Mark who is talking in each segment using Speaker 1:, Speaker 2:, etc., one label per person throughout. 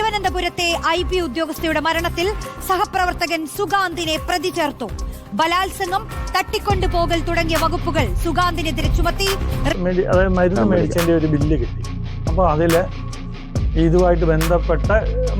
Speaker 1: തിരുവനന്തപുരത്തെ I P ഉദ്യോഗസ്ഥയുടെ മരണത്തിൽ സഹപ്രവർത്തകൻ സുഗാന്തിനെ പ്രതി ചേർത്തു. ബലാത്സംഗം തട്ടിക്കൊണ്ടുപോകൽ തുടങ്ങിയ വകുപ്പുകൾ സുഗാന്തിനെതിരെ ചുമത്തി.
Speaker 2: അതായത് മരുന്ന് മേടിച്ചതിന്റെ ഒരു ബില്ല് കിട്ടി. അപ്പോൾ അതിൽ ഇതുമായിട്ട് ബന്ധപ്പെട്ട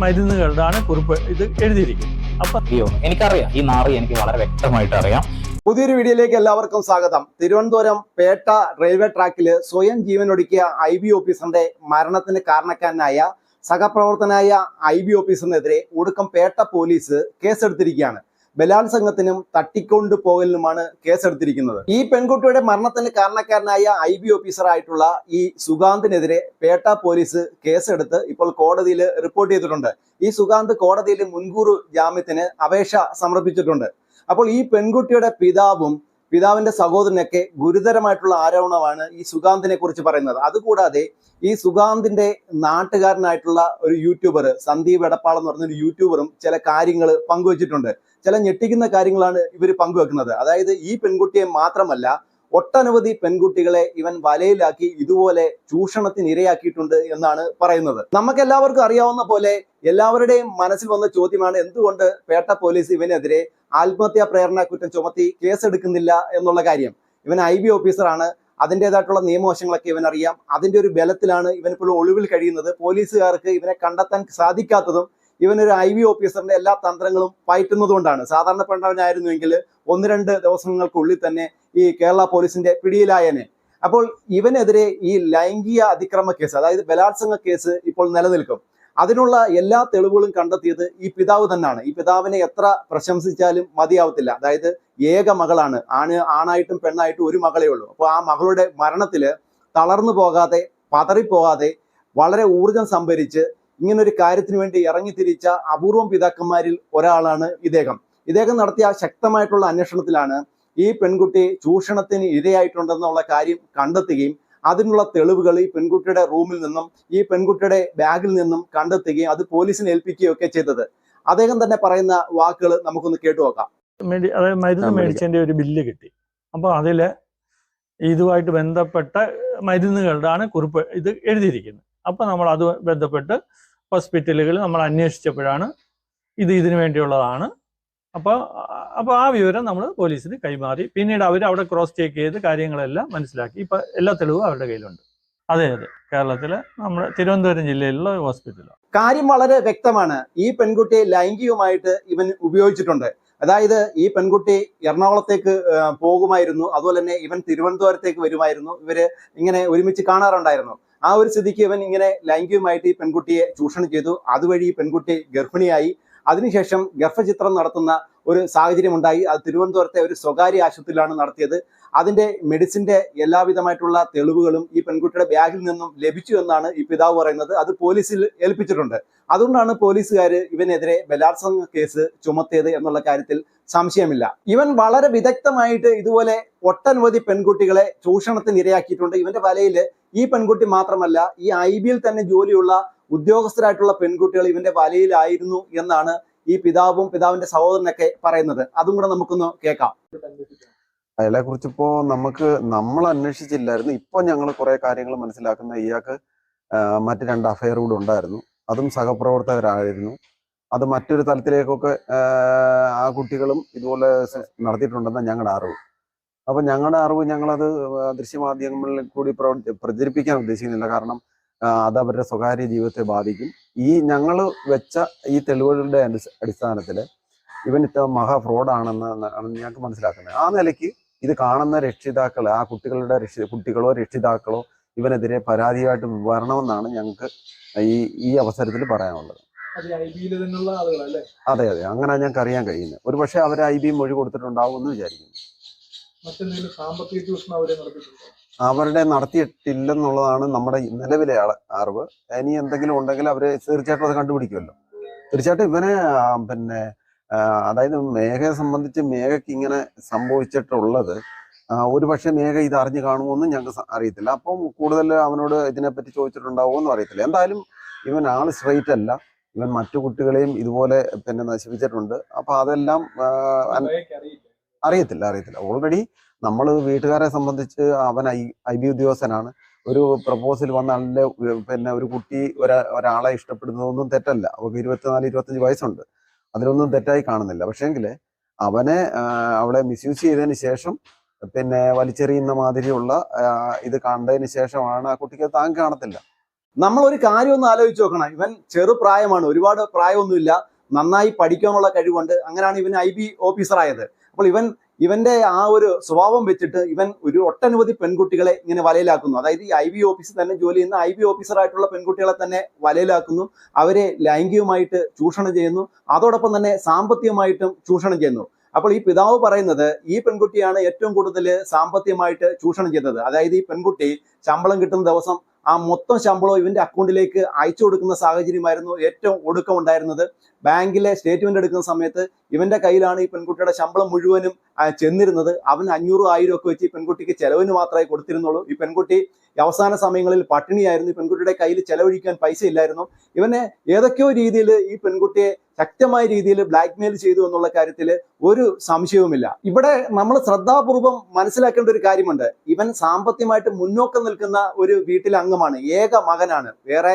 Speaker 2: മരുന്നുകളുടെ കുറിപ്പ് ഇത് എഴുതിയിരിക്കുന്നത് അപ്പം
Speaker 3: അയ്യോ എനിക്കറിയാം. ഈ നാറി എനിക്ക് വളരെ വ്യക്തമായിട്ട് അറിയാം.
Speaker 4: പുതിയൊരു വീഡിയോയിലേക്ക് എല്ലാവർക്കും സ്വാഗതം. തിരുവനന്തപുരം പേട്ട റെയിൽവേ ട്രാക്കിൽ സ്വയം ജീവനൊടുക്കിയ ഐ ബി ഓഫീസറിന്റെ മരണത്തിന് കാരണക്കാരനായ സഹപ്രവർത്തനായ ഐ ബി ഓഫീസറിനെതിരെ ഒടുക്കം പേട്ട പോലീസ് കേസെടുത്തിരിക്കുകയാണ്. ബലാത്സംഗത്തിനും തട്ടിക്കൊണ്ടു പോകലിനുമാണ് കേസെടുത്തിരിക്കുന്നത്. ഈ പെൺകുട്ടിയുടെ മരണത്തിന് കാരണക്കാരനായ ഐ ബി ഓഫീസറായിട്ടുള്ള ഈ സുഗാന്തിനെതിരെ പേട്ട പോലീസ് കേസെടുത്ത് ഇപ്പോൾ കോടതിയിൽ റിപ്പോർട്ട് ചെയ്തിട്ടുണ്ട്. ഈ സുഗാന്ത് കോടതിയിൽ മുൻകൂർ ജാമ്യത്തിന് അപേക്ഷ സമർപ്പിച്ചിട്ടുണ്ട്. അപ്പോൾ ഈ പെൺകുട്ടിയുടെ പിതാവും പിതാവിന്റെ സഹോദരനൊക്കെ ഗുരുതരമായിട്ടുള്ള ആരോപണമാണ് ഈ സുഗാന്തിനെ കുറിച്ച് പറയുന്നത്. അതുകൂടാതെ ഈ സുഗാന്തിന്റെ നാട്ടുകാരനായിട്ടുള്ള ഒരു യൂട്യൂബർ സന്ദീപ് എടപ്പാൾ എന്ന് പറഞ്ഞ ഒരു യൂട്യൂബറും ചില കാര്യങ്ങൾ പങ്കുവച്ചിട്ടുണ്ട്. ചില ഞെട്ടിക്കുന്ന കാര്യങ്ങളാണ് ഇവർ പങ്കുവെക്കുന്നത്. അതായത് ഈ പെൺകുട്ടിയെ മാത്രമല്ല ഒട്ടനവധി പെൺകുട്ടികളെ ഇവൻ വലയിലാക്കി ഇതുപോലെ ചൂഷണത്തിന് ഇരയാക്കിയിട്ടുണ്ട് എന്നാണ് പറയുന്നത്. നമുക്ക് എല്ലാവർക്കും അറിയാവുന്ന പോലെ എല്ലാവരുടെയും മനസ്സിൽ വന്ന ചോദ്യമാണ് എന്തുകൊണ്ട് പേട്ട പോലീസ് ഇവനെതിരെ ആത്മഹത്യാ പ്രേരണ കുറ്റം ചുമത്തി കേസെടുക്കുന്നില്ല എന്നുള്ള കാര്യം. ഇവൻ ഐ ബി ഓഫീസറാണ്. അതിന്റെതായിട്ടുള്ള നിയമവശങ്ങളൊക്കെ ഇവൻ അറിയാം അതിന്റെ ഒരു ബലത്തിലാണ് ഇവനിപ്പോൾ ഒളിവിൽ കഴിയുന്നത്. പോലീസുകാർക്ക് ഇവനെ കണ്ടെത്താൻ സാധിക്കാത്തതും ഇവനൊരു ഐ വി ഓഫീസറിന്റെ എല്ലാ തന്ത്രങ്ങളും പയറ്റുന്നതുകൊണ്ടാണ്. സാധാരണപ്പെട്ടവനായിരുന്നുവെങ്കിൽ ഒന്ന് രണ്ട് ദിവസങ്ങൾക്കുള്ളിൽ തന്നെ ഈ കേരള പോലീസിന്റെ പിടിയിലായനെ. അപ്പോൾ ഇവനെതിരെ ഈ ലൈംഗിക അതിക്രമ കേസ് അതായത് ബലാത്സംഗ കേസ് ഇപ്പോൾ നിലനിൽക്കും. അതിനുള്ള എല്ലാ തെളിവുകളും കണ്ടെത്തിയത് ഈ പിതാവ് തന്നെയാണ്. ഈ പിതാവിനെ എത്ര പ്രശംസിച്ചാലും മതിയാവത്തില്ല. അതായത് ഏക മകളാണ്. ആണ് ആണായിട്ടും പെണ്ണായിട്ടും ഒരു മകളേ ഉള്ളൂ. അപ്പോൾ ആ മകളുടെ മരണത്തിൽ തളർന്നു പോകാതെ പതറിപ്പോകാതെ വളരെ ഊർജം സംഭരിച്ച് ഇങ്ങനൊരു കാര്യത്തിന് വേണ്ടി ഇറങ്ങിത്തിരിച്ച അപൂർവം പിതാക്കന്മാരിൽ ഒരാളാണ് ഇദ്ദേഹം. ഇദ്ദേഹം നടത്തിയ ശക്തമായിട്ടുള്ള അന്വേഷണത്തിലാണ് ഈ പെൺകുട്ടി ചൂഷണത്തിന് ഇരയായിട്ടുണ്ടെന്നുള്ള കാര്യം കണ്ടെത്തുകയും അതിനുള്ള തെളിവുകൾ ഈ പെൺകുട്ടിയുടെ റൂമിൽ നിന്നും ഈ പെൺകുട്ടിയുടെ ബാഗിൽ നിന്നും കണ്ടെത്തുകയും അത് പോലീസിനെ ഏൽപ്പിക്കുകയും ഒക്കെ ചെയ്തത്. അദ്ദേഹം തന്നെ പറയുന്ന വാക്കുകൾ നമുക്കൊന്ന് കേട്ടു നോക്കാം.
Speaker 2: മെഡി അതായത് മരുന്ന് മേടിച്ചതിന്റെ ഒരു ബില്ല് കിട്ടി. അപ്പോൾ അതിൽ ഇതുമായിട്ട് ബന്ധപ്പെട്ട മരുന്നുകളുടെയാണ് കുറിപ്പ് ഇത് എഴുതിയിരിക്കുന്നത് അപ്പോൾ നമ്മൾ അത് ബന്ധപ്പെട്ട് ഹോസ്പിറ്റലുകളിൽ നമ്മൾ അന്വേഷിച്ചപ്പോഴാണ് ഇത് ഇതിനു വേണ്ടിയുള്ളതാണ്. അപ്പോൾ അപ്പോൾ ആ വിവരം നമ്മൾ പോലീസിന് കൈമാറി. പിന്നീട് അവർ അവിടെ ക്രോസ് ചെക്ക് ചെയ്ത് കാര്യങ്ങളെല്ലാം മനസ്സിലാക്കി. ഇപ്പം എല്ലാ തെളിവും അവരുടെ കയ്യിലുണ്ട്. അതെ അതെ. കേരളത്തിലെ നമ്മുടെ തിരുവനന്തപുരം ജില്ലയിലുള്ള ഒരു ഹോസ്പിറ്റലാണ്
Speaker 4: കാര്യം വളരെ വ്യക്തമാണ്. ഈ പെൺകുട്ടിയെ ലൈംഗികമായിട്ട് ഇവൻ ഉപയോഗിച്ചിട്ടുണ്ട്. അതായത് ഈ പെൺകുട്ടി എറണാകുളത്തേക്ക് പോകുമായിരുന്നു. അതുപോലെ തന്നെ ഇവൻ തിരുവനന്തപുരത്തേക്ക് വരുമായിരുന്നു. ഇവർ ഇങ്ങനെ ഒരുമിച്ച് കാണാറുണ്ടായിരുന്നു. ആ ഒരു സ്ഥിതിക്ക് ഇവൻ ഇങ്ങനെ ലൈംഗികമായിട്ട് ഈ പെൺകുട്ടിയെ ചൂഷണം ചെയ്തു. അതുവഴി ഈ പെൺകുട്ടി ഗർഭിണിയായി. അതിനുശേഷം ഗർഭചിത്രം നടത്തുന്ന ഒരു സാഹചര്യം ഉണ്ടായി അത് തിരുവനന്തപുരത്തെ ഒരു സ്വകാര്യ ആശുപത്രിയിലാണ് നടത്തിയത്. അതിന്റെ മെഡിസിന്റെ എല്ലാവിധമായിട്ടുള്ള തെളിവുകളും ഈ പെൺകുട്ടിയുടെ ബാഗിൽ നിന്നും ലഭിച്ചു എന്നാണ് ഈ പിതാവ് പറയുന്നത്. അത് പോലീസിൽ ഏൽപ്പിച്ചിട്ടുണ്ട്. അതുകൊണ്ടാണ് പോലീസുകാർ ഇവനെതിരെ ബലാത്സംഗ കേസ് ചുമത്തിയത് എന്നുള്ള കാര്യത്തിൽ സംശയമില്ല. ഇവൻ വളരെ വിദഗ്ധമായിട്ട് ഇതുപോലെ ഒട്ടനവധി പെൺകുട്ടികളെ ചൂഷണത്തിന് ഇരയാക്കിയിട്ടുണ്ട് ഇവന്റെ വലയിൽ ഈ പെൺകുട്ടി മാത്രമല്ല ഈ ഐ തന്നെ ജോലിയുള്ള ഉദ്യോഗസ്ഥരായിട്ടുള്ള പെൺകുട്ടികൾ ഇവന്റെ വലയിലായിരുന്നു എന്നാണ് ഈ പിതാവും പിതാവിന്റെ സഹോദരനൊക്കെ പറയുന്നത്. അതും കൂടെ നമുക്കൊന്ന് കേൾക്കാം.
Speaker 5: അയാളെ കുറിച്ച് ഇപ്പോ നമുക്ക് നമ്മൾ അന്വേഷിച്ചില്ലായിരുന്നു. ഇപ്പൊ ഞങ്ങൾ കുറെ കാര്യങ്ങൾ മനസ്സിലാക്കുന്ന ഇയാൾക്ക് മറ്റു രണ്ട് അഫയർ കൂടെ ഉണ്ടായിരുന്നു. അതും സഹപ്രവർത്തകരായിരുന്നു. അത് മറ്റൊരു തലത്തിലേക്കൊക്കെ ആ, കുട്ടികളും ഇതുപോലെ നടത്തിയിട്ടുണ്ടെന്ന് ഞങ്ങളുടെ അറിവ്. അപ്പൊ ഞങ്ങളുടെ അറിവ് ഞങ്ങളത് ദൃശ്യമാധ്യമങ്ങളിൽ കൂടി പ്രചരിപ്പിക്കാൻ ഉദ്ദേശിക്കുന്നില്ല. കാരണം അത് അവരുടെ സ്വകാര്യ ജീവിതത്തെ ബാധിക്കും. ഈ ഞങ്ങൾ വെച്ച ഈ തെളിവുകളുടെ അടിസ്ഥാനത്തിൽ ഇവൻ ഇത്ര മഹാ ഫ്രോഡാണെന്ന് ഞങ്ങൾക്ക് മനസ്സിലാക്കുന്നത്. ആ നിലയ്ക്ക് ഇത് കാണുന്ന രക്ഷിതാക്കൾ ആ കുട്ടികളുടെ രക്ഷി കുട്ടികളോ രക്ഷിതാക്കളോ ഇവനെതിരെ പരാതിയായിട്ട് വരണമെന്നാണ് ഞങ്ങൾക്ക് ഈ ഈ അവസരത്തിൽ പറയാനുള്ളത്. അതെ അതെ അങ്ങനെ ഞങ്ങൾക്ക് അറിയാൻ കഴിയുന്നത്. ഒരു പക്ഷേ അവർ ഐ ബി മൊഴി കൊടുത്തിട്ടുണ്ടാവും എന്ന് വിചാരിക്കുന്നു.
Speaker 6: മറ്റെന്തെങ്കിലും സാമ്പത്തിക ചൂഷണം അവരെ നടത്തിയിട്ടുണ്ടോ?
Speaker 5: അവരുടെ നടത്തിയിട്ടില്ലെന്നുള്ളതാണ് നമ്മുടെ നിലവിലെ ആൾ അറിവ്. ഇനി എന്തെങ്കിലും ഉണ്ടെങ്കിൽ അവർ തീർച്ചയായിട്ടും അത് കണ്ടുപിടിക്കുമല്ലോ. തീർച്ചയായിട്ടും ഇവനെ പിന്നെ അതായത് മേഘയെ സംബന്ധിച്ച് മേഘയ്ക്ക് ഇങ്ങനെ സംഭവിച്ചിട്ടുള്ളത് ഒരു പക്ഷേ മേഘ ഇത് അറിഞ്ഞു കാണുമെന്നും ഞങ്ങൾക്ക് അറിയത്തില്ല. അപ്പം കൂടുതൽ അവനോട് ഇതിനെപ്പറ്റി ചോദിച്ചിട്ടുണ്ടാവുമെന്നും അറിയത്തില്ല. എന്തായാലും ഇവൻ ആൾ സ്ട്രൈറ്റ് അല്ല. ഇവൻ മറ്റു കുട്ടികളെയും ഇതുപോലെ പിന്നെ നശിപ്പിച്ചിട്ടുണ്ട്. അപ്പൊ അതെല്ലാം അറിയത്തില്ല അറിയത്തില്ല. ഓൾറെഡി നമ്മൾ വീട്ടുകാരെ സംബന്ധിച്ച് അവൻ ഐ ഐ ബി ഉദ്യോഗസ്ഥനാണ്. ഒരു പ്രപ്പോസൽ വന്ന ആളിന്റെ പിന്നെ ഒരു കുട്ടി ഒരാ ഒരാളെ ഇഷ്ടപ്പെടുന്നതൊന്നും തെറ്റല്ല. അവർക്ക് ഇരുപത്തിനാല് ഇരുപത്തഞ്ച് വയസ്സുണ്ട്. അതിലൊന്നും തെറ്റായി കാണുന്നില്ല. പക്ഷേങ്കിൽ അവനെ അവിടെ മിസ്യൂസ് ചെയ്തതിന് ശേഷം പിന്നെ വലിച്ചെറിയുന്ന മാതിരിയുള്ള ഇത് കണ്ടതിന് ശേഷമാണ് ആ കുട്ടിക്ക് താൻ കാണത്തില്ല.
Speaker 4: നമ്മൾ ഒരു കാര്യം ഒന്ന് ആലോചിച്ച് നോക്കണം. ഇവൻ ചെറുപ്രായമാണ് ഒരുപാട് പ്രായമൊന്നുമില്ല. നന്നായി പഠിക്കാനുള്ള കഴിവുണ്ട്. അങ്ങനെയാണ് ഇവൻ ഐ ബി ഓഫീസർ ആയത് അപ്പോൾ ഇവൻ ഇവന്റെ ആ ഒരു സ്വഭാവം വെച്ചിട്ട് ഇവൻ ഒരു ഒട്ടനവധി പെൺകുട്ടികളെ ഇങ്ങനെ വലയിലാക്കുന്നു. അതായത് ഈ ഐ ബി ഓഫീസിൽ തന്നെ ജോലി ചെയ്യുന്ന ഐ ബി ഓഫീസറായിട്ടുള്ള പെൺകുട്ടികളെ തന്നെ വലയിലാക്കുന്നു. അവരെ ലൈംഗികമായിട്ട് ചൂഷണം ചെയ്യുന്നു. അതോടൊപ്പം തന്നെ സാമ്പത്തികമായിട്ടും ചൂഷണം ചെയ്യുന്നു. അപ്പോൾ ഈ പിതാവ് പറയുന്നത് ഈ പെൺകുട്ടിയാണ് ഏറ്റവും കൂടുതൽ സാമ്പത്തികമായിട്ട് ചൂഷണം ചെയ്തത്. അതായത് ഈ പെൺകുട്ടി ശമ്പളം കിട്ടുന്ന ദിവസം ആ മൊത്തം ശമ്പളം ഇവന്റെ അക്കൗണ്ടിലേക്ക് അയച്ചു കൊടുക്കുന്ന സാഹചര്യമായിരുന്നു ഏറ്റവും ഒടുക്കം ഉണ്ടായിരുന്നത്. ബാങ്കിലെ സ്റ്റേറ്റ്മെന്റ് എടുക്കുന്ന സമയത്ത് ഇവന്റെ കയ്യിലാണ് ഈ പെൺകുട്ടിയുടെ ശമ്പളം മുഴുവനും ചെന്നിരുന്നത്. അവൻ അഞ്ഞൂറ് ആയിരം ഒക്കെ വെച്ച് ഈ പെൺകുട്ടിക്ക് ചെലവിന് മാത്രമേ കൊടുത്തിരുന്നുള്ളൂ. ഈ പെൺകുട്ടി അവസാന സമയങ്ങളിൽ പട്ടിണിയായിരുന്നു. ഈ പെൺകുട്ടിയുടെ കയ്യിൽ ചെലവഴിക്കാൻ പൈസ ഇല്ലായിരുന്നു. ഇവനെ ഏതൊക്കെയോ രീതിയിൽ ഈ പെൺകുട്ടിയെ ശക്തമായ രീതിയിൽ ബ്ലാക്ക്മെയിൽ ചെയ്തു എന്നുള്ള കാര്യത്തിൽ ഒരു സംശയവുമില്ല. ഇവിടെ നമ്മൾ ശ്രദ്ധാപൂർവം മനസ്സിലാക്കേണ്ട ഒരു കാര്യമുണ്ട്. ഇവൻ സാമ്പത്തികമായിട്ട് മുന്നോക്കം നിൽക്കുന്ന ഒരു വീട്ടിലെ അംഗമാണ്. ഏക മകനാണ്. വേറെ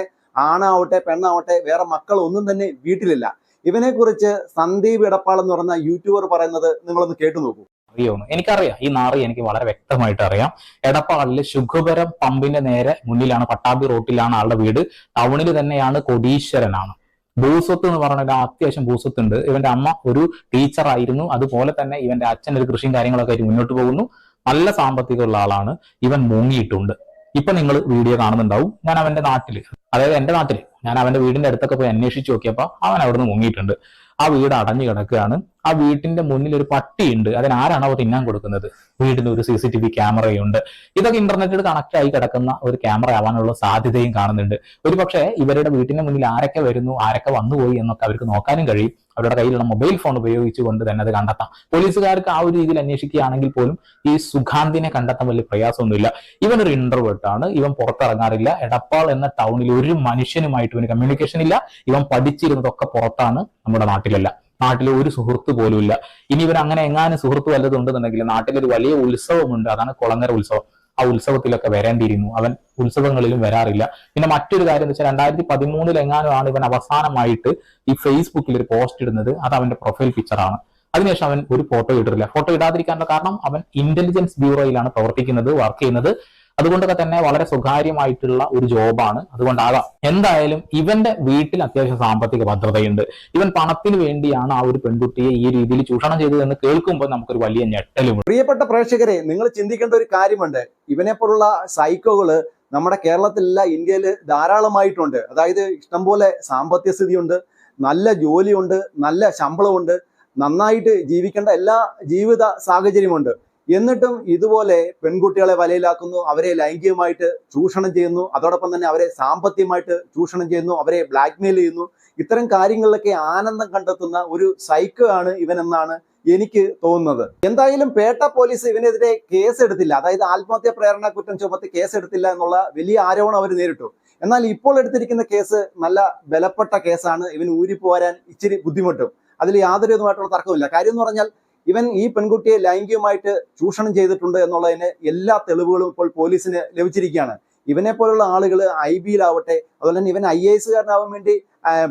Speaker 4: ആണാവട്ടെ പെണ്ണാവട്ടെ വേറെ മക്കൾ ഒന്നും തന്നെ വീട്ടിലില്ല. ഇവനെ കുറിച്ച് സന്ദീപ് ഇടപ്പാൾ എന്ന് പറഞ്ഞ യൂട്യൂബർ പറയുന്നത് നിങ്ങളൊന്ന് കേട്ടു നോക്കൂ.
Speaker 3: അറിയോ എനിക്കറിയാം. ഈ നാറി എനിക്ക് വളരെ വ്യക്തമായിട്ട് അറിയാം. എടപ്പാളിൽ ശുഖപരം പമ്പിന്റെ നേരെ മുന്നിലാണ് പട്ടാമ്പി റോട്ടിലാണ് ആളുടെ വീട്. ടൗണിൽ തന്നെയാണ് കൊടീശ്വരനാണ്. ഭൂസ്വത്ത് എന്ന് പറഞ്ഞാൽ അത്യാവശ്യം ഭൂസ്വത്ത് ഉണ്ട് ഇവന്റെ അമ്മ ഒരു ടീച്ചറായിരുന്നു അതുപോലെ തന്നെ ഇവന്റെ അച്ഛൻ ഒരു കൃഷിയും കാര്യങ്ങളൊക്കെ ആയിട്ട് മുന്നോട്ട് പോകുന്നു. നല്ല സാമ്പത്തികമുള്ള ആളാണ്. ഇവൻ മുങ്ങിയിട്ടുണ്ട്. ഇപ്പൊ നിങ്ങൾ വീഡിയോ കാണുന്നുണ്ടാവും. ഞാൻ അവന്റെ നാട്ടിൽ അതായത് എന്റെ നാട്ടിൽ ഞാൻ അവന്റെ വീടിന്റെ അടുത്തൊക്കെ പോയി അന്വേഷിച്ചു നോക്കിയപ്പോ അവൻ അവിടുന്ന് മുങ്ങിയിട്ടുണ്ട്. ആ വീട് അടഞ്ഞു കിടക്കുകയാണ്. ആ വീട്ടിന്റെ മുന്നിൽ ഒരു പട്ടിയുണ്ട്. അതിനാരാണോ തിന്നാൻ കൊടുക്കുന്നത്? വീടിന് ഒരു സി സി ടി വി ക്യാമറയുണ്ട്. ഇതൊക്കെ ഇന്റർനെറ്റിൽ കണക്ട് ആയി കിടക്കുന്ന ഒരു ക്യാമറ ആവാനുള്ള സാധ്യതയും കാണുന്നുണ്ട്. ഒരു പക്ഷേ ഇവരുടെ വീട്ടിന്റെ മുന്നിൽ ആരൊക്കെ വരുന്നു ആരൊക്കെ വന്നുപോയി എന്നൊക്കെ അവർക്ക് നോക്കാനും കഴിയും. അവരുടെ കയ്യിലുള്ള മൊബൈൽ ഫോൺ ഉപയോഗിച്ചുകൊണ്ട് തന്നെ അത് കണ്ടെത്താം. പോലീസുകാർക്ക് ആ ഒരു രീതിയിൽ അന്വേഷിക്കുകയാണെങ്കിൽ പോലും ഈ സുഖാന്തിനെ കണ്ടെത്താൻ വലിയ പ്രയാസമൊന്നുമില്ല. ഇവൻ ഒരു ഇന്റർവേർട്ട് ആണ്. ഇവൻ പുറത്തിറങ്ങാറില്ല. എടപ്പാൾ എന്ന ടൗണിൽ ഒരു മനുഷ്യനുമായിട്ട് ഇവന് കമ്മ്യൂണിക്കേഷൻ ഇല്ല. ഇവൻ പഠിച്ചിരുന്നതൊക്കെ പുറത്താണ് നമ്മുടെ നാട്ടിലല്ല. നാട്ടിലെ ഒരു സുഹൃത്ത് പോലും ഇല്ല. ഇനി ഇവർ അങ്ങനെ എങ്ങാനും സുഹൃത്ത് വല്ലതും ഉണ്ടെന്നുണ്ടെങ്കിൽ നാട്ടിലൊരു വലിയ ഉത്സവമുണ്ട്. അതാണ് കുളങ്ങര ഉത്സവം. ആ ഉത്സവത്തിലൊക്കെ വരേണ്ടിയിരുന്നു. അവൻ ഉത്സവങ്ങളിലും വരാറില്ല. പിന്നെ മറ്റൊരു കാര്യം എന്ന് വെച്ചാൽ രണ്ടായിരത്തി പതിമൂന്നിൽ എങ്ങാനും ആണ് ഇവൻ അവസാനമായിട്ട് ഈ ഫേസ്ബുക്കിൽ ഒരു പോസ്റ്റ് ഇടുന്നത്. അത് അവന്റെ പ്രൊഫൈൽ പിക്ചറാണ് അതിനുശേഷം അവൻ ഒരു ഫോട്ടോ ഇട്ടിട്ടില്ല ഫോട്ടോ ഇടാതിരിക്കാനുള്ള കാരണം അവൻ ഇന്റലിജൻസ് ബ്യൂറോയിലാണ് പ്രവർത്തിക്കുന്നത് വർക്ക് ചെയ്യുന്നത്. അതുകൊണ്ടൊക്കെ തന്നെ വളരെ സ്വകാര്യമായിട്ടുള്ള ഒരു ജോബാണ്. അതുകൊണ്ടാകാം എന്തായാലും ഇവന്റെ വീട്ടിൽ അത്യാവശ്യം സാമ്പത്തിക ഭദ്രതയുണ്ട്. ഇവൻ പണത്തിന് വേണ്ടിയാണ് ആ ഒരു പെൺകുട്ടിയെ ഈ രീതിയിൽ ചൂഷണം ചെയ്തത് എന്ന് കേൾക്കുമ്പോൾ നമുക്കൊരു വലിയ ഞെട്ടലും
Speaker 4: പ്രിയപ്പെട്ട പ്രേക്ഷകരെ നിങ്ങൾ ചിന്തിക്കേണ്ട ഒരു കാര്യമുണ്ട്. ഇവനെ പോലുള്ള സൈക്കോകൾ നമ്മുടെ കേരളത്തിലല്ല ഇന്ത്യയിൽ ധാരാളമായിട്ടുണ്ട്. അതായത് ഇഷ്ടംപോലെ സാമ്പത്തിക സ്ഥിതിയുണ്ട് നല്ല ജോലിയുണ്ട് നല്ല ശമ്പളമുണ്ട് നന്നായിട്ട് ജീവിക്കേണ്ട എല്ലാ ജീവിത സാഹചര്യമുണ്ട്. എന്നിട്ടും ഇതുപോലെ പെൺകുട്ടികളെ വലയിലാക്കുന്നു അവരെ ലൈംഗികമായിട്ട് ചൂഷണം ചെയ്യുന്നു അതോടൊപ്പം തന്നെ അവരെ സാമ്പത്തികമായിട്ട് ചൂഷണം ചെയ്യുന്നു അവരെ ബ്ലാക്ക്മെയിൽ ചെയ്യുന്നു. ഇത്തരം കാര്യങ്ങളിലൊക്കെ ആനന്ദം കണ്ടെത്തുന്ന ഒരു സൈക്കോ ആണ് ഇവനെന്നാണ് എനിക്ക് തോന്നുന്നത്. എന്തായാലും പേട്ട പോലീസ് ഇവനെതിരെ കേസ് എടുത്തില്ല അതായത് ആത്മഹത്യാ പ്രേരണ കുറ്റം ചുമത്തി കേസ് എടുത്തില്ല എന്നുള്ള വലിയ ആരോപണം അവർ നേരിട്ടു. എന്നാൽ ഇപ്പോൾ എടുത്തിരിക്കുന്ന കേസ് നല്ല ബലപ്പെട്ട കേസാണ്. ഇവന് ഊരിപ്പോരാൻ ഇച്ചിരി ബുദ്ധിമുട്ടും. അതിൽ യാതൊരു തർക്കമില്ല കാര്യം എന്ന് പറഞ്ഞാൽ ഇവൻ ഈ പെൺകുട്ടിയെ ലൈംഗികമായിട്ട് ചൂഷണം ചെയ്തിട്ടുണ്ട് എന്നുള്ളതിന് എല്ലാ തെളിവുകളും ഇപ്പോൾ പോലീസിന് ലഭിച്ചിരിക്കുകയാണ്. ഇവനെ പോലുള്ള ആളുകൾ ഐ ബിയിലാവട്ടെ അതുപോലെ തന്നെ ഇവൻ ഐ എ എസ്സുകാരനാവാൻ വേണ്ടി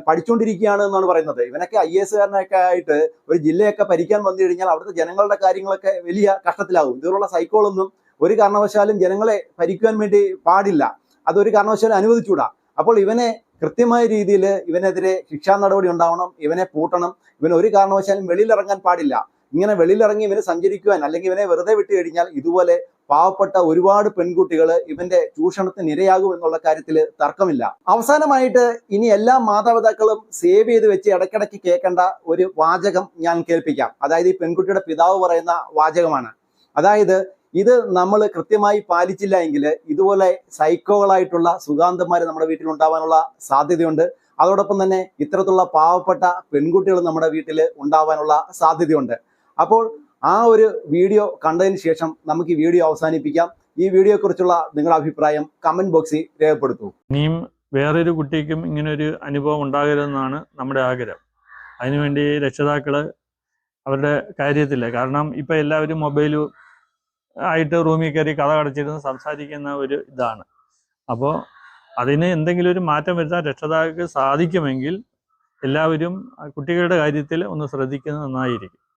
Speaker 4: പഠിച്ചുകൊണ്ടിരിക്കുകയാണ് എന്നാണ് പറയുന്നത്. ഇവനൊക്കെ ഐ എസ് കാരനൊക്കെ ആയിട്ട് ഒരു ജില്ലയൊക്കെ ഭരിക്കാൻ വന്നു കഴിഞ്ഞാൽ അവിടുത്തെ ജനങ്ങളുടെ കാര്യങ്ങളൊക്കെ വലിയ കഷ്ടത്തിലാവും ഇതുപോലുള്ള സൈക്കോളൊന്നും ഒരു കാരണവശാലും ജനങ്ങളെ ഭരിക്കുവാൻ വേണ്ടി പാടില്ല. അതൊരു കാരണവശാലും അനുവദിച്ചുകൂടാ. അപ്പോൾ ഇവനെ കൃത്യമായ രീതിയിൽ ഇവനെതിരെ ശിക്ഷാ നടപടി ഉണ്ടാവണം ഇവനെ പൂട്ടണം ഇവൻ ഒരു കാരണവശാലും വെളിയിലിറങ്ങാൻ പാടില്ല. ഇങ്ങനെ വെളിയിലിറങ്ങി ഇവന് സഞ്ചരിക്കുവാൻ അല്ലെങ്കിൽ ഇവനെ വെറുതെ വിട്ടു കഴിഞ്ഞാൽ ഇതുപോലെ പാവപ്പെട്ട ഒരുപാട് പെൺകുട്ടികൾ ഇവന്റെ ചൂഷണത്തിന് ഇരയാകും എന്നുള്ള കാര്യത്തിൽ തർക്കമില്ല. അവസാനമായിട്ട് ഇനി എല്ലാ മാതാപിതാക്കളും സേവ് ചെയ്ത് വെച്ച് ഇടയ്ക്കിടയ്ക്ക് കേൾക്കേണ്ട ഒരു വാചകം ഞാൻ കേൾപ്പിക്കാം. അതായത് ഈ പെൺകുട്ടിയുടെ പിതാവ് പറയുന്ന വാചകമാണ്. അതായത് ഇത് നമ്മൾ കൃത്യമായി പാലിച്ചില്ല എങ്കിൽ ഇതുപോലെ സൈക്കോകളായിട്ടുള്ള സുഗാന്തന്മാർ നമ്മുടെ വീട്ടിൽ ഉണ്ടാവാനുള്ള സാധ്യതയുണ്ട്. അതോടൊപ്പം തന്നെ ഇത്തരത്തിലുള്ള പാവപ്പെട്ട പെൺകുട്ടികൾ നമ്മുടെ വീട്ടിൽ ഉണ്ടാവാനുള്ള സാധ്യതയുണ്ട്. അപ്പോൾ ആ ഒരു വീഡിയോ കണ്ടതിന് ശേഷം നമുക്ക് ഈ വീഡിയോ അവസാനിപ്പിക്കാം. ഈ വീഡിയോയെ കുറിച്ചുള്ള നിങ്ങളുടെ അഭിപ്രായം കമന്റ് ബോക്സിൽ രേഖപ്പെടുത്തൂ.
Speaker 2: ഇനിയും വേറൊരു കുട്ടിക്കും ഇങ്ങനെ ഒരു അനുഭവം ഉണ്ടാകരുതെന്നാണ് നമ്മുടെ ആഗ്രഹം. അതിനുവേണ്ടി രക്ഷിതാക്കൾ അവരുടെ കാര്യത്തില്ല കാരണം ഇപ്പം എല്ലാവരും മൊബൈൽ ആയിട്ട് റൂമിൽ കയറി കഥ കടച്ചിരുന്ന് സംസാരിക്കുന്ന ഒരു ഇതാണ്. അപ്പോൾ അതിന് എന്തെങ്കിലും ഒരു മാറ്റം വരുത്താൻ രക്ഷിതാക്കൾക്ക് സാധിക്കുമെങ്കിൽ എല്ലാവരും കുട്ടികളുടെ കാര്യത്തിൽ ഒന്ന് ശ്രദ്ധിക്കുന്നത് നന്നായിരിക്കും.